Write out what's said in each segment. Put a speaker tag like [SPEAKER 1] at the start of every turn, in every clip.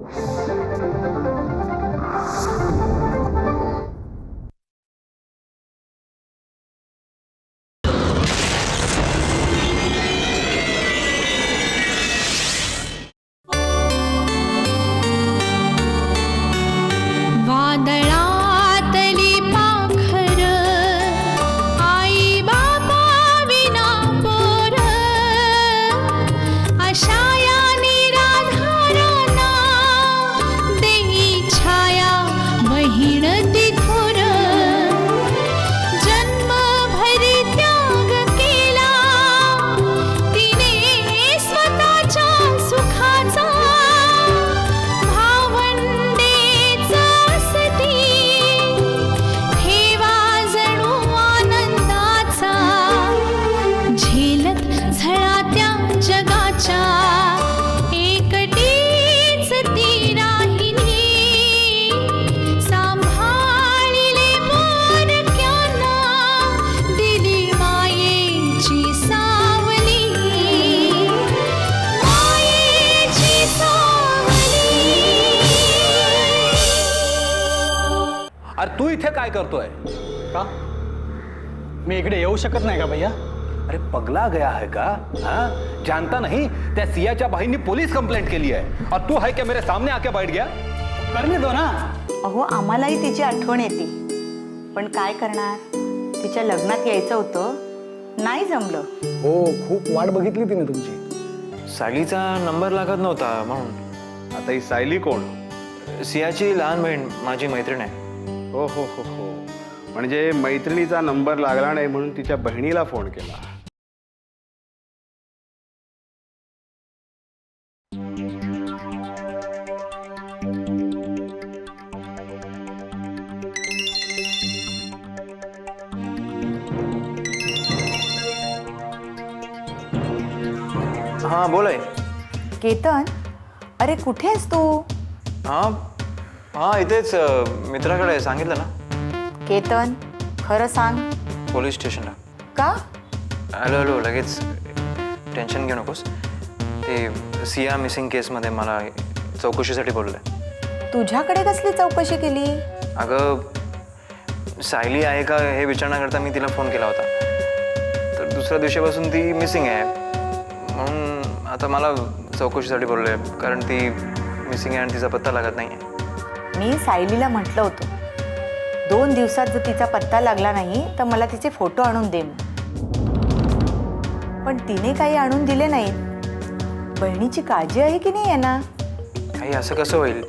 [SPEAKER 1] Thank you. करतोय.
[SPEAKER 2] का? मी इकडे येऊ शकत नाही का भैया?
[SPEAKER 1] अरे पगला गया है का? हाँ? जानता नहीं त्या सियाच्या भाईंनी पोलीस कंप्लेंट केली आहे. और तू है क्या मेरे सामने आके बैठ गया?
[SPEAKER 2] करणे दो ना.
[SPEAKER 3] अहो आम्हालाही तिची आठवण येते. पण काय करणार? तिच्या लग्नात यायचं होतं. नाही जमलं.
[SPEAKER 2] हो खूप वाट बघितली तिने तुमची.
[SPEAKER 4] सायलीचा नंबर लागत नव्हता म्हणून.
[SPEAKER 5] आता ही सायली कोण?
[SPEAKER 4] सियाची लहान बहीण माझी मैत्रीण आहे.
[SPEAKER 5] हो हो हो. म्हणजे मैत्रिणीचा नंबर लागला नाही म्हणून तिच्या बहिणीला फोन केला.
[SPEAKER 4] हां बोल आहे
[SPEAKER 3] केतन अरे कुठे आहेस तू?
[SPEAKER 4] हां हां इथेच अं, मित्राकडे सांगितलं ना.
[SPEAKER 3] केतन खरं सांग.
[SPEAKER 4] पोलीस स्टेशनला.
[SPEAKER 3] का?
[SPEAKER 4] हॅलो हॅलो लगेच टेन्शन घेऊ नकोस. ते सिया मिसिंग केसमध्ये मला चौकशीसाठी बोललं.
[SPEAKER 3] तुझ्याकडे कसली चौकशी केली?
[SPEAKER 4] अगं सायली आहे का हे विचारण्याकरता मी तिला फोन केला होता. तर दुसऱ्या दिवशीपासून ती मिसिंग आहे. म्हणून आता मला चौकशीसाठी बोलले कारण ती मिसिंग आहे आणि तिचा पत्ता लागत नाही आहे
[SPEAKER 3] मी सायलीला म्हटलं होतं. दोन दिवसात जर तिचा पत्ता लागला नाही तर मला तिचे फोटो आणून दे. पण तिने काही आणून दिले नाहीत. बहिणीची काळजी आहे की नाही आहे ना
[SPEAKER 4] काही असं कसं होईल?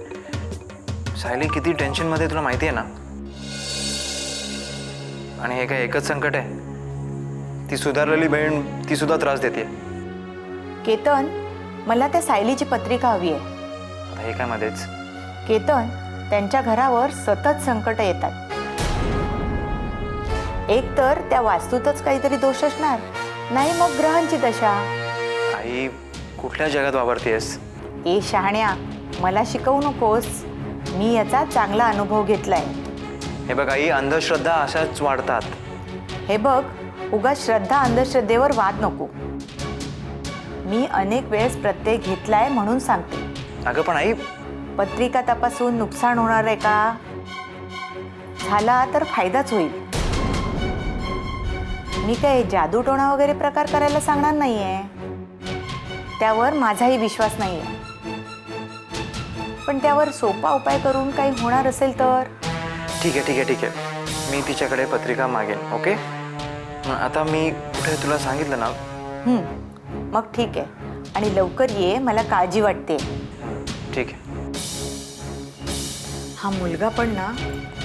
[SPEAKER 4] सायली किती टेन्शनमध्ये तुला माहिती आहे ना? आणि हे काय एकच संकट आहे? ती सुधारलेली बहीण ती सुद्धा त्रास देते.
[SPEAKER 3] केतन मला त्या सायलीची पत्रिका हवी आहे.
[SPEAKER 4] आता हे काय मध्येच?
[SPEAKER 3] केतन त्यांच्या घरावर सतत संकट येतात. एक तर त्या वास्तूतच काहीतरी दोष असणार. नाही मग ग्रहांची दशा.
[SPEAKER 4] आई कुठल्या जगात वावरतेस?
[SPEAKER 3] ए शहाण्या मला शिकवू नकोस. मी याचा चांगला अनुभव घेतलाय.
[SPEAKER 4] हे बघ आई अंधश्रद्धा अशाच वाढतात.
[SPEAKER 3] हे बघ उगा श्रद्धा अंधश्रद्धेवर वाद नको. मी अनेक वेळेस प्रत्यय घेतलाय म्हणून सांगते.
[SPEAKER 4] अगं पण आई
[SPEAKER 3] पत्रिका तपासून नुकसान होणार आहे का? झाला तर फायदाच होईल. मी काय जादूटोणा वगैरे प्रकार करायला सांगणार नाहीये. त्यावर माझाही विश्वास नाहीये. पण त्यावर सोपा उपाय करून काही होणार असेल तर?
[SPEAKER 4] ठीक आहे ठीक आहे ठीक आहे. मी तिच्याकडे पत्रिका मागेन ओके? आता मी कुठे तुला सांगितलं ना?
[SPEAKER 3] मग ठीक आहे. आणि लवकर ये मला काळजी वाटते.
[SPEAKER 4] ठीक आहे.
[SPEAKER 3] हा मुलगा पण ना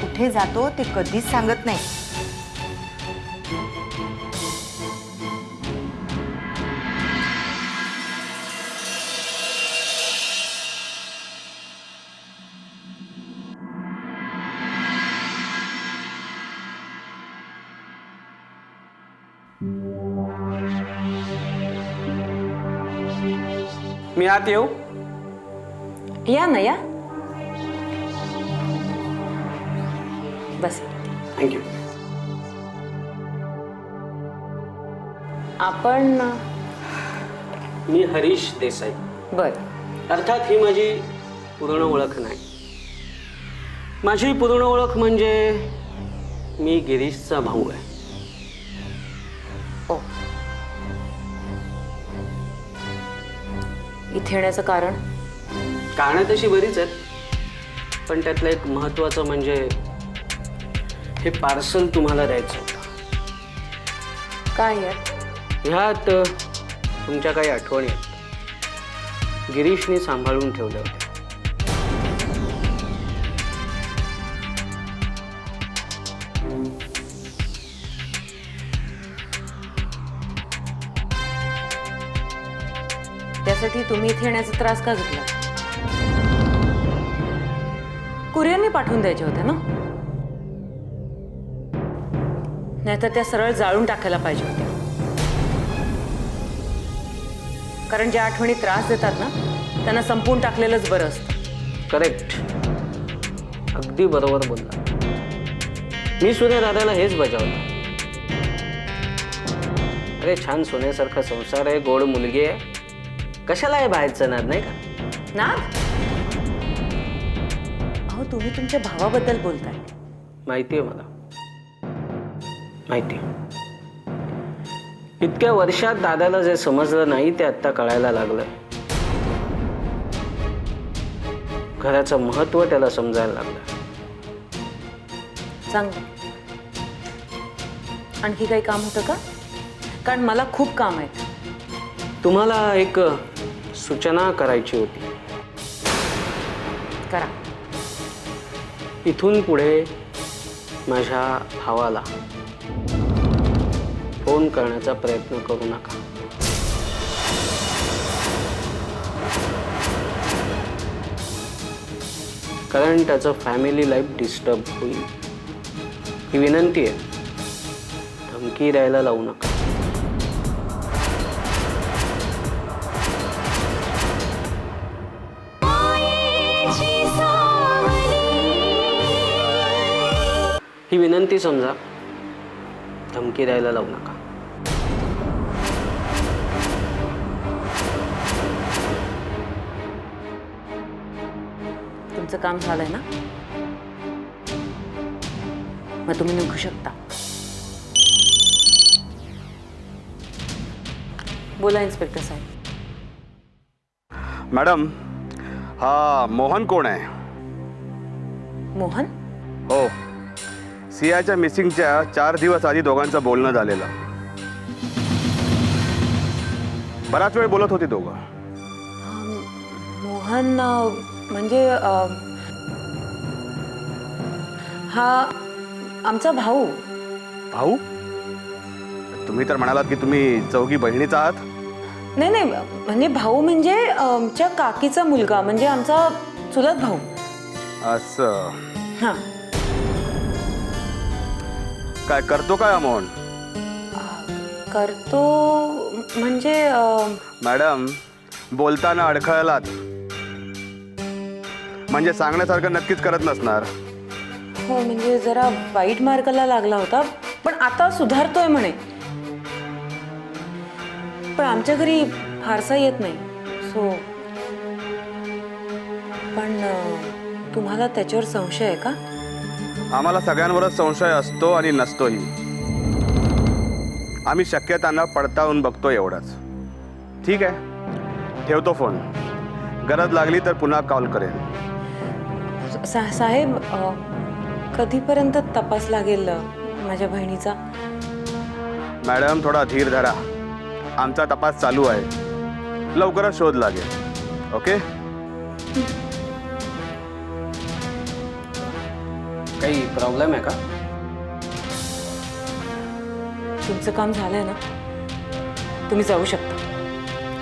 [SPEAKER 3] कुठे जातो ते कधीच सांगत नाही.
[SPEAKER 2] आत येऊ
[SPEAKER 6] या ना या बस
[SPEAKER 2] थँक्यू
[SPEAKER 6] आपण
[SPEAKER 7] मी हरीश देसाई.
[SPEAKER 6] बर.
[SPEAKER 7] अर्थात ही माझी पूर्ण ओळख नाही. माझी पूर्ण ओळख म्हणजे मी गिरीशचा भाऊ आहे.
[SPEAKER 6] इथे येण्याचं कारण?
[SPEAKER 7] कारणं तशी बरीच आहेत. पण त्यातलं एक महत्त्वाचं म्हणजे हे पार्सल तुम्हाला द्यायचं होतं.
[SPEAKER 6] काय आहे?
[SPEAKER 7] ह्यात अ, तुमच्या काही आठवणी आहेत. गिरीशने सांभाळून ठेवल्या होत्या.
[SPEAKER 6] त्यासाठी तुम्ही इथे येण्याचा त्रास का घेतला? कुरिअरने पाठवून द्यायच्या होत्या ना? नाहीतर त्या सरळ जाळून टाकायला पाहिजे होत्या. कारण ज्या आठवणी त्रास देतात ना त्यांना संपवून टाकलेलंच बरं असतं.
[SPEAKER 7] करेक्ट अगदी बरोबर बोलला. मी सुद्धा दादाला हेच बजावलं. अरे छान सोन्यासारखा संसार आहे गोड मुलगी आहे. कशाला आहे बाहेरचं नाद नाही का?
[SPEAKER 6] ना अहो तुम्ही तुमच्या भावाबद्दल बोलताय.
[SPEAKER 7] माहिती आहे मला. माहिती इतक्या वर्षात दादाला जे समजलं नाही ते आत्ता कळायला लागलंय घराचं महत्त्व त्याला समजायला लागलं.
[SPEAKER 6] चांगलं. आणखी काही काम होतं का? कारण मला खूप काम आहेत.
[SPEAKER 7] तुम्हाला एक सूचना करायची होती.
[SPEAKER 6] करा.
[SPEAKER 7] इथून पुढे माझ्या भावाला फोन करण्याचा प्रयत्न करू नका. कारण त्याचं फॅमिली लाईफ डिस्टर्ब होईल. ही विनंती आहे. धमकी द्यायला लावू नका. विनंती समजा. धमकी द्यायला लावू नका.
[SPEAKER 6] तुमचं काम झालंय ना? मग तुम्ही निघू शकता. बोला इन्स्पेक्टर साहेब.
[SPEAKER 5] मॅडम हा मोहन कोण आहे?
[SPEAKER 6] मोहन?
[SPEAKER 5] हो. सियाच्या मिसिंगच्या चार दिवस आधी दोघांचं बोलणं झालेलं. बराच वेळ बोलत होती दोघं.
[SPEAKER 6] मोहन म्हणजे हा आमचा भाऊ.
[SPEAKER 5] भाऊ? तुम्ही तर म्हणालात की तुम्ही चौघी बहिणीच आहात.
[SPEAKER 6] नाही नाही म्हणजे भाऊ म्हणजे आमच्या काकीचा मुलगा म्हणजे आमचा चुलत भाऊ.
[SPEAKER 5] असं.
[SPEAKER 6] हां.
[SPEAKER 5] काय करतो काय मोहन
[SPEAKER 6] करतो म्हणजे अं,
[SPEAKER 5] मॅडम बोलताना अडखळलात. म्हणजे सांगण्यासारखं नक्कीच करत नसणार.
[SPEAKER 6] हो म्हणजे जरा वाईट मार्गाला लागला होता पण आता सुधारतोय म्हणे. पण आमच्या घरी फारसा येत नाही सो पण अं, तुम्हाला त्याच्यावर संशय आहे का?
[SPEAKER 5] आम्हाला सगळ्यांवरच संशय असतो आणि नसतोही. आम्ही शक्यतांना पडताळून बघतो एवढाच. ठीक आहे. ठेवतो फोन. गरज लागली तर पुन्हा कॉल करेन.
[SPEAKER 6] सा साहेब कधीपर्यंत तपास लागेल माझ्या बहिणीचा?
[SPEAKER 5] मॅडम थोडा धीर धरा. आमचा तपास चालू आहे. लवकरच शोध लागेल. ओके?
[SPEAKER 7] काही प्रॉब्लेम आहे का?
[SPEAKER 6] तुमचं काम झालंय ना? तुम्ही जाऊ शकता.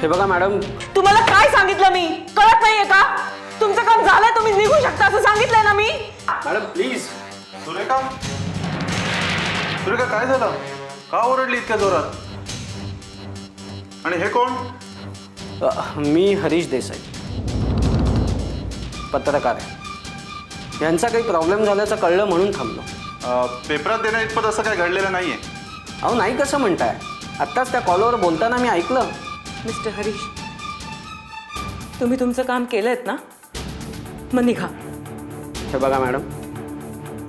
[SPEAKER 7] हे बघा मॅडम
[SPEAKER 6] तुम्हाला काय सांगितलं मी? कळत नाहीये का? तुमचं काम झालंय तुम्ही निघू शकता असं सांगितलंय ना मी.
[SPEAKER 7] Madam please
[SPEAKER 8] Surekha? सुरेखा काय झालं? का ओरडली इतक्या जोरात? आणि हे कोण?
[SPEAKER 7] अ, मी हरीश देसाई. पत्रकार आहे. यांचा काही प्रॉब्लेम झाल्याचं कळलं म्हणून थांबलो.
[SPEAKER 8] पेपरात देण्या इतपत असं काय घडलेलं नाहीये.
[SPEAKER 7] अहो नाही कसं म्हणताय? आत्ताच त्या कॉलवर बोलताना मी ऐकलं.
[SPEAKER 6] मिस्टर हरीश तुम्ही तुमचं काम केलंत ना? मग निघा.
[SPEAKER 7] हे बघा मॅडम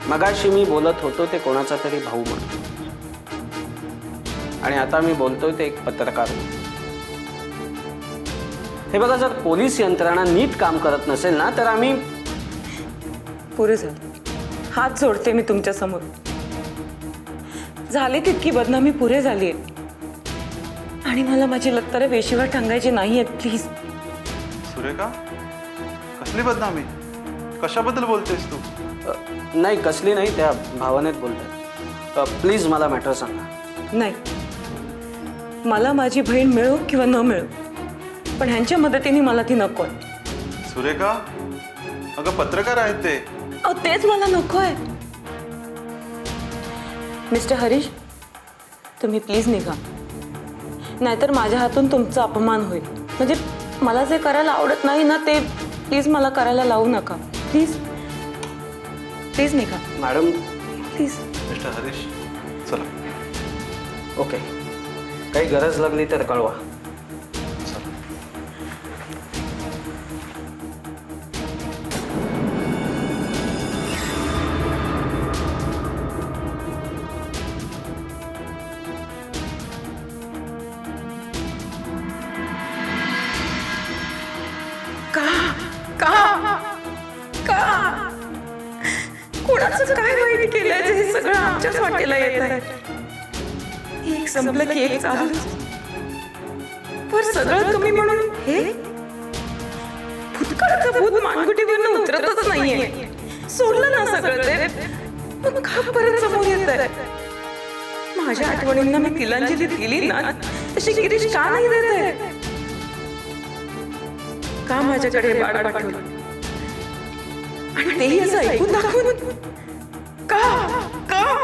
[SPEAKER 7] मगाशी मी बोलत होतो ते कोणाचा तरी भाऊ म्हणून. आणि आता मी बोलतोय ते एक पत्रकार म्हणून. हे बघा जर पोलीस यंत्रणा नीट काम करत नसेल ना तर आम्ही
[SPEAKER 6] पुरे झाले. हात जोडते मी तुमच्यासमोर. झाली तितकी बदनामी पुरे झाली आणि मला माझी लत्तरे वेशीवर टांगायची नाही आहेत प्लीज
[SPEAKER 8] सुरेखा कसली बदनामी? कशाबद्दल बोलतेस तू?
[SPEAKER 7] अ, नाही कसली नाही त्या भावनेत बोलतात प्लीज मला मॅटर सांगा.
[SPEAKER 6] नाही. मला माझी बहीण मिळो किंवा न मिळो पण ह्यांच्या मदतीने मला ती नको आहे.
[SPEAKER 8] सुरेखा अगं पत्रकार आहेत ते.
[SPEAKER 6] अहो तेच मला नको आहे मिस्टर हरीश तुम्ही प्लीज निघा. नाहीतर माझ्या हातून तुमचा अपमान होईल. म्हणजे मला जे करायला आवडत नाही ना ते प्लीज मला करायला लावू नका. प्लीज. प्लीज निघा.
[SPEAKER 7] मॅडम.
[SPEAKER 6] प्लीज.
[SPEAKER 8] मिस्टर हरीश चला.
[SPEAKER 7] ओके. काही गरज लागली तर कळवा.
[SPEAKER 6] संपलं की एक चालू. पण सगळं तुम्ही म्हणून हे? भूतकाळाचं भूत मानगुटीवरनं उतरतच नाहीये. सोडलं ना सगळं ते. मग का परत समोर येत आहे? माझ्या आठवणींना मी तिलांजली दिली ना तशी गिरीश का नाही देत आहे? का माझ्याकडे बाळ पाठवलं? आणि तेही असं ऐकून दाखवून? का? का?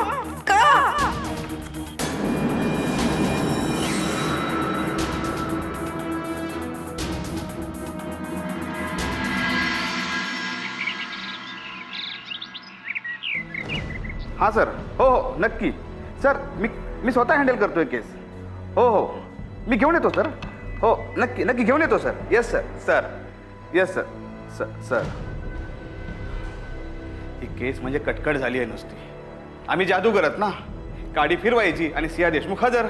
[SPEAKER 5] हां सर. हो हो नक्की. सर मी मी स्वतः हँडल करतोय केस हो हो. मी घेऊन येतो सर. हो नक्की नक्की घेऊन येतो sir. Yes sir sir yes sir sir sir ही केस म्हणजे कटकट झाली आहे नुसती. आम्ही जादू करत ना. गाडी फिरवायची आणि सिया देशमुख हजर.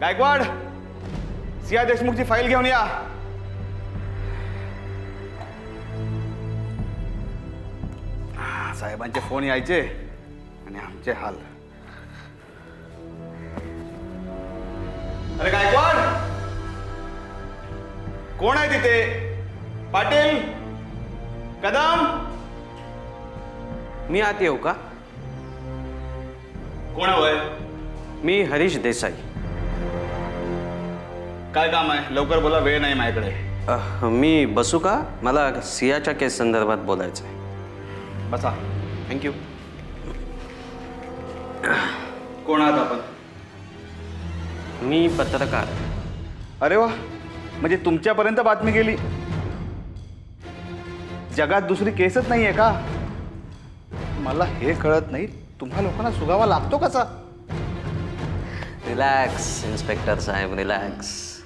[SPEAKER 5] गायकवाड सिया देशमुखची फाईल घेऊन या. साहेबांचे फोन यायचे आणि आमचे हाल. अरे गायकवाड कोण? आहे तिथे? पाटील? कदम?
[SPEAKER 7] मी आत येऊ का?
[SPEAKER 5] कोण हवंय
[SPEAKER 7] मी हरीश देसाई.
[SPEAKER 5] काय काम आहे? लवकर बोला वेळ नाही माझ्याकडे.
[SPEAKER 7] अह, मी बसू का? मला सियाच्या केस संदर्भात बोलायचं आहे
[SPEAKER 5] बसा.
[SPEAKER 7] थँक्यू
[SPEAKER 5] कोण आहात आपण?
[SPEAKER 7] मी पत्रकार.
[SPEAKER 5] अरे वा. म्हणजे तुमच्यापर्यंत बातमी गेली. जगात दुसरी केसच नाही आहे का? मला हे कळत नाही. तुम्हा लोकांना सुगावा लागतो कसा?
[SPEAKER 7] रिलॅक्स इन्स्पेक्टर साहेब रिलॅक्स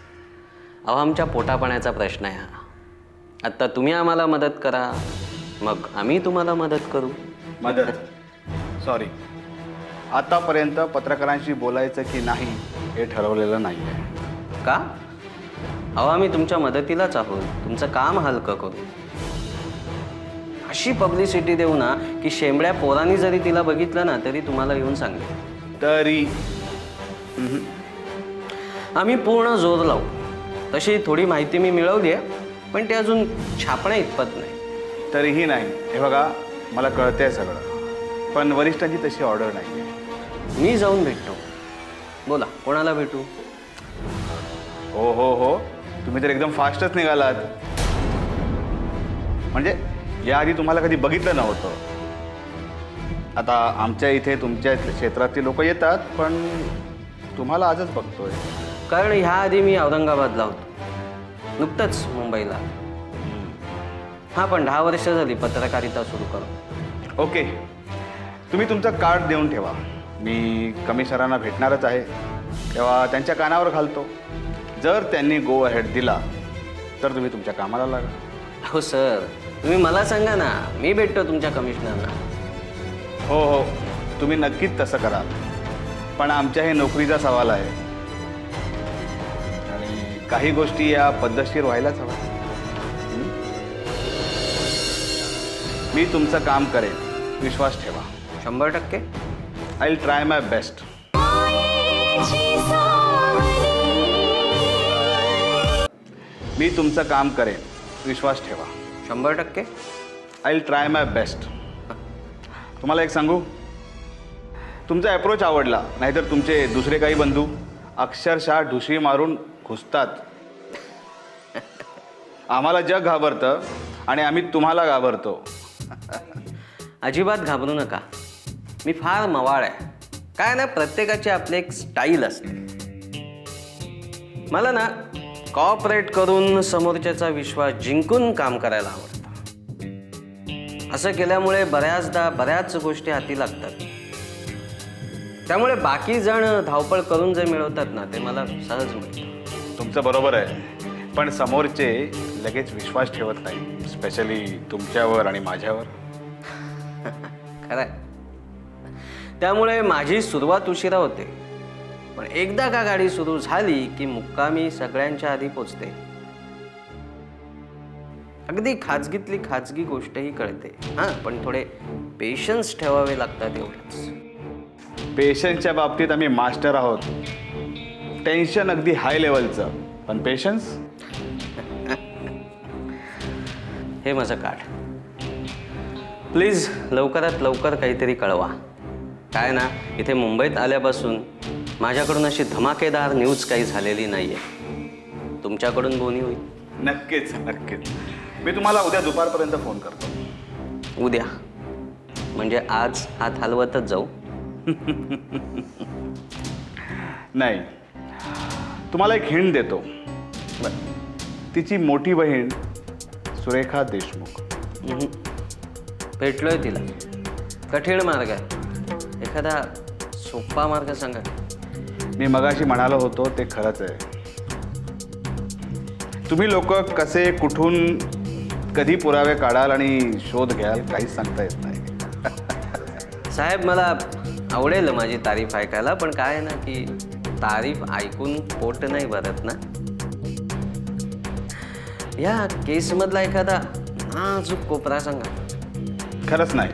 [SPEAKER 7] अहो आमच्या पोटापाण्याचा प्रश्न आहे हा. आत्ता तुम्ही आम्हाला मदत करा. मग आम्ही तुम्हाला मदत करू.
[SPEAKER 5] मदत? सॉरी आतापर्यंत पत्रकारांशी बोलायचं की नाही हे ठरवलेलं नाही आहे
[SPEAKER 7] का? अहो आम्ही तुमच्या मदतीलाच आहोत. तुमचं काम हलकं करू. अशी पब्लिसिटी देऊ ना की शेंबड्या पोरांनी जरी तिला बघितलं ना तरी तुम्हाला येऊन सांगेल
[SPEAKER 5] तरी?
[SPEAKER 7] आम्ही पूर्ण जोर लावू. तशी थोडी माहिती मी मिळवली आहे पण ते अजून छापण्या इतपत नाही.
[SPEAKER 5] तरीही नाही. हे बघा मला कळतंय सगळं. पण वरिष्ठांची तशी ऑर्डर नाही.
[SPEAKER 7] मी जाऊन भेटतो. बोला कोणाला भेटू?
[SPEAKER 5] हो हो हो. तुम्ही तर एकदम फास्टच निघालात. म्हणजे याआधी तुम्हाला कधी बघितलं नव्हतं. आता आमच्या इथे तुमच्या क्षेत्रातली लोक येतात पण तुम्हाला आजच बघतोय.
[SPEAKER 7] कारण ह्या आधी मी औरंगाबादला होतो. नुकतंच मुंबईला. हां पण दहा वर्ष झाली पत्रकारिता सुरू करून.
[SPEAKER 5] ओके. तुम्ही तुमचं कार्ड देऊन ठेवा. मी कमिशनरांना भेटणारच आहे. तेव्हा त्यांच्या कानावर घालतो. जर त्यांनी गो अहेड दिला तर तुम्ही तुमच्या कामाला लागा.
[SPEAKER 7] हो सर तुम्ही मला सांगा ना मी भेटतो तुमच्या कमिशनरना
[SPEAKER 5] हो हो. तुम्ही नक्कीच तसं करा पण आमच्या हे नोकरीचा सवाल आहे. आणि काही गोष्टी या पद्धतशीर व्हायलाच हव्या मी तुमचं काम करेन. विश्वास ठेवा.
[SPEAKER 7] शंभर टक्के.
[SPEAKER 5] आय ट्राय माय बेस्ट मी तुमचं काम करेन. विश्वास ठेवा.
[SPEAKER 7] शंभर टक्के.
[SPEAKER 5] आय ट्राय माय बेस्ट तुम्हाला एक सांगू? तुमचा अप्रोच आवडला नाहीतर तुमचे दुसरे काही बंधू अक्षरशः ढुशी मारून घुसतात. आम्हाला जग घाबरतं आणि आम्ही तुम्हाला घाबरतो.
[SPEAKER 7] अजिबात घाबरू नका. मी फार मवाळ आहे. काय ना प्रत्येकाची आपली एक स्टाईल असते. मला ना कॉपरेट करून समोरच्याचा विश्वास जिंकून काम करायला आवडतं. असं केल्यामुळे बऱ्याचदा बऱ्याच गोष्टी हाती लागतात. त्यामुळे बाकी जण धावपळ करून जे मिळवतात ना ते मला सहज मिळतं.
[SPEAKER 5] तुमचं बरोबर आहे. पण समोरचे लगेच विश्वास ठेवत नाही स्पेशली तुमच्यावर आणि माझ्यावर.
[SPEAKER 7] खरंय. त्यामुळे माझी सुरुवात उशिरा होते. पण एकदा का गाडी सुरू झाली की मुक्कामी सगळ्यांच्या आधी पोचते. अगदी खाजगीतली खाजगी गोष्टही कळते. हां पण थोडे पेशन्स ठेवावे लागतात एवढंच.
[SPEAKER 5] पेशन्सच्या बाबतीत आम्ही मास्टर आहोत. टेन्शन अगदी हाय लेवलचं पण पेशन्स
[SPEAKER 7] हे माझं कार्ड. प्लीज लवकरात लवकर काहीतरी कळवा. काय ना इथे मुंबईत आल्यापासून माझ्याकडून अशी धमाकेदार न्यूज काही झालेली नाही आहे तुमच्याकडून बोनी होईल.
[SPEAKER 5] नक्कीच नक्कीच. मी तुम्हाला उद्या दुपारपर्यंत फोन करतो.
[SPEAKER 7] उद्या. म्हणजे आज हात हलवतच जाऊ.
[SPEAKER 5] नाही. तुम्हाला एक हिंट देतो. तिची मोठी बहीण सुरेखा देशमुख.
[SPEAKER 7] भेटलोय तिला. कठीण मार्ग आहे. एखादा सोपा मार्ग सांगा.
[SPEAKER 5] मी मगाशी म्हणालो होतो ते खरंच आहे. तुम्ही लोक कसे कुठून कधी पुरावे काढाल आणि शोध घ्याल काहीच सांगता येत नाही.
[SPEAKER 7] साहेब मला आवडेल माझी तारीफ ऐकायला पण काय आहे ना की तारीफ ऐकून पोट नाही भरत ना? या केसमधला एखादा नाजूक कोपरा सांगा.
[SPEAKER 5] खरंच नाही.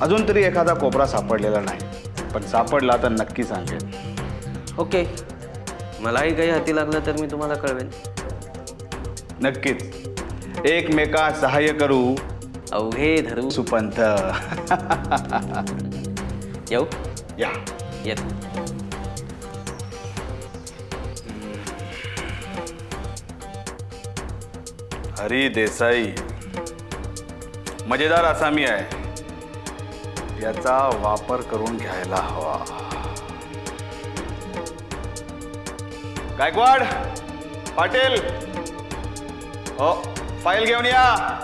[SPEAKER 5] अजून तरी एखादा कोपरा सापडलेला नाही. पण सापडला तर नक्की सांगेन.
[SPEAKER 7] ओके. मलाही काही हाती लागलं तर मी तुम्हाला कळवेन.
[SPEAKER 5] नक्कीच. एकमेका सहाय्य करू.
[SPEAKER 7] अवघे धरू.
[SPEAKER 5] सुपंथ
[SPEAKER 7] येऊ.
[SPEAKER 5] या.
[SPEAKER 7] येत.
[SPEAKER 5] हरी देसाई. मजेदार आसामी आहे. याचा वापर करून घ्यायला हवा. गायकवाड पाटील. हो फाईल घेऊन या.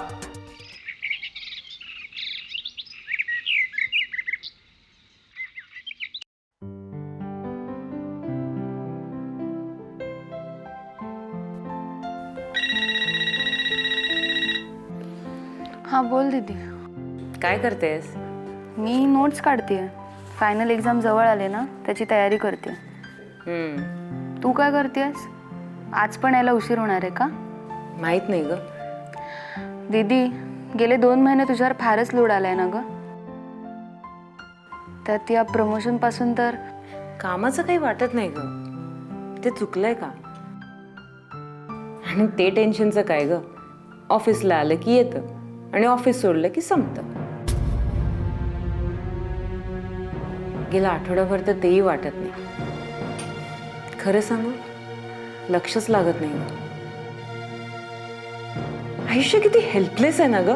[SPEAKER 6] काय करतेस?
[SPEAKER 3] मी नोट्स काढते फायनल एक्झाम जवळ आले ना त्याची तयारी करते. तू काय करतेस? आज पण यायला उशीर होणार आहे का?
[SPEAKER 6] माहीत नाही ग.
[SPEAKER 3] दीदी गेले दोन महिने तुझ्यावर फारच लोड आलाय ना ग. त्यात या प्रमोशनपासून तर
[SPEAKER 6] कामाचं काही वाटत नाही ग. ते चुकलंय का? आणि ते टेन्शनचं काय ग? ऑफिसला आलं की येतं आणि ऑफिस सोडलं की संपतं. गेला आठवडाभर तर तेही वाटत नाही. खरं सांगू? लक्षच लागत नाही. आयुष्य किती हेल्पलेस आहे ना ग?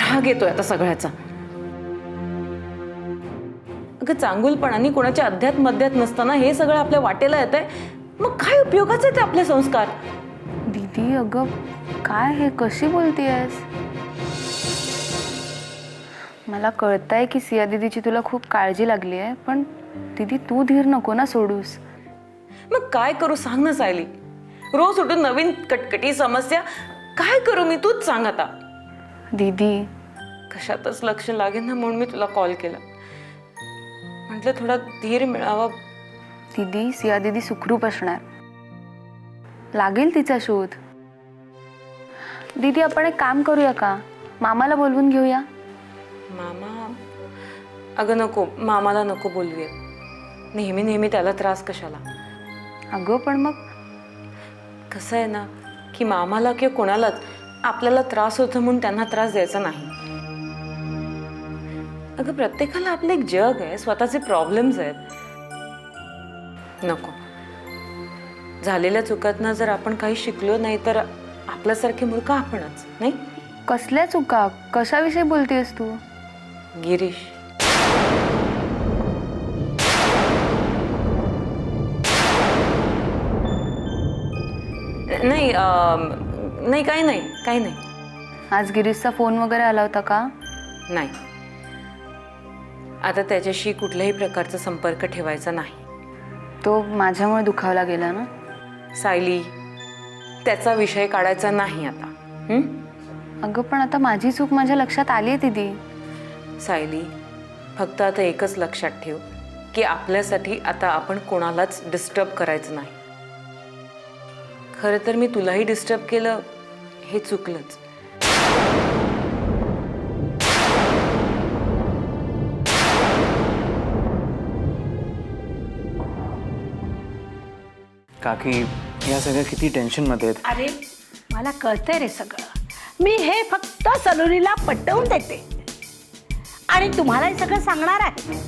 [SPEAKER 6] राग येतोय आता सगळ्याचा. अगं चांगुलपणाने कोणाच्या अध्यात मध्यात नसताना हे सगळं आपल्या वाटेला येत आहे मग काय उपयोगाचे आहेत ते आपले संस्कार?
[SPEAKER 3] दीदी अगं काय हे? कशी बोलतेयस? मला कळतंय की सिया दीदीची तुला खूप काळजी लागली आहे पण दीदी तू धीर नको ना सोडूस.
[SPEAKER 6] मग काय करू सांग ना सायली. रोज उठून नवीन कटकटी समस्या काय करू मी तूच सांग आता.
[SPEAKER 3] दीदी.
[SPEAKER 6] कशातच लक्ष लागेल ना म्हणून मी तुला कॉल केला. म्हटलं थोडा धीर मिळावा.
[SPEAKER 3] दीदी सिया दीदी सुखरूप असणार. लागेल तिचा शोध. दीदी आपण एक काम करूया का? मामाला बोलवून घेऊया.
[SPEAKER 6] मामा अगं नको मामाला नको बोलूया. नेहमी नेहमी त्याला त्रास कशाला?
[SPEAKER 3] अगं पण मग?
[SPEAKER 6] कसं आहे ना की मामाला किंवा कोणालाच आपल्याला त्रास होतो म्हणून त्यांना त्रास द्यायचा नाही. अगं प्रत्येकाला आपलं एक जग आहे स्वतःचे प्रॉब्लेम्स आहेत. नको. झालेल्या चुकातनं जर आपण काही शिकलो नाही तर आपल्यासारखे मूर्ख आपणच नाही?
[SPEAKER 3] कसल्या चुका? कशाविषयी बोलतेस तू?
[SPEAKER 6] गिरीश. नाही अं, नाही काही नाही काही नाही.
[SPEAKER 3] आज गिरीशचा फोन वगैरे आला होता का?
[SPEAKER 6] नाही. आता त्याच्याशी कुठल्याही प्रकारचा संपर्क ठेवायचा नाही.
[SPEAKER 3] तो माझ्यामुळे दुखावला गेला ना?
[SPEAKER 6] सायली त्याचा विषय काढायचा नाही आता. हं?
[SPEAKER 3] अगं पण आता माझी चूक माझ्या लक्षात आली आहे दीदी.
[SPEAKER 6] सायली फक्त आता एकच लक्षात ठेव की आपल्यासाठी आता आपण कोणालाच डिस्टर्ब करायचं नाही. खरं तर मी तुलाही डिस्टर्ब केलं हे चुकलंच.
[SPEAKER 4] काकी या सगळ्या किती टेन्शनमध्ये आहेत?
[SPEAKER 9] अरे मला कळतंय रे सगळं. मी हे फक्त सलोनीला पटवून देते. आणि तुम्हाला हे सगळं सांगणार आहे.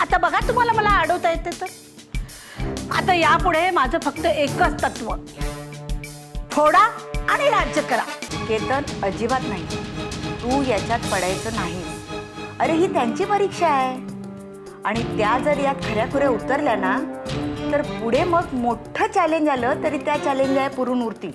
[SPEAKER 9] आता बघा तुम्हाला मला अडवता येते तर. आता यापुढे माझं फक्त एकच तत्व. फोडा आणि राज्य करा.
[SPEAKER 3] केतन अजिबात नाही. तू याच्यात पडायचं नाही अरे ही त्यांची परीक्षा आहे. आणि त्या जर यात खऱ्याखुऱ्या उतरल्या ना तर पुढे मग मोठं चॅलेंज आलं तरी त्या चॅलेंजला पुरून उरतील.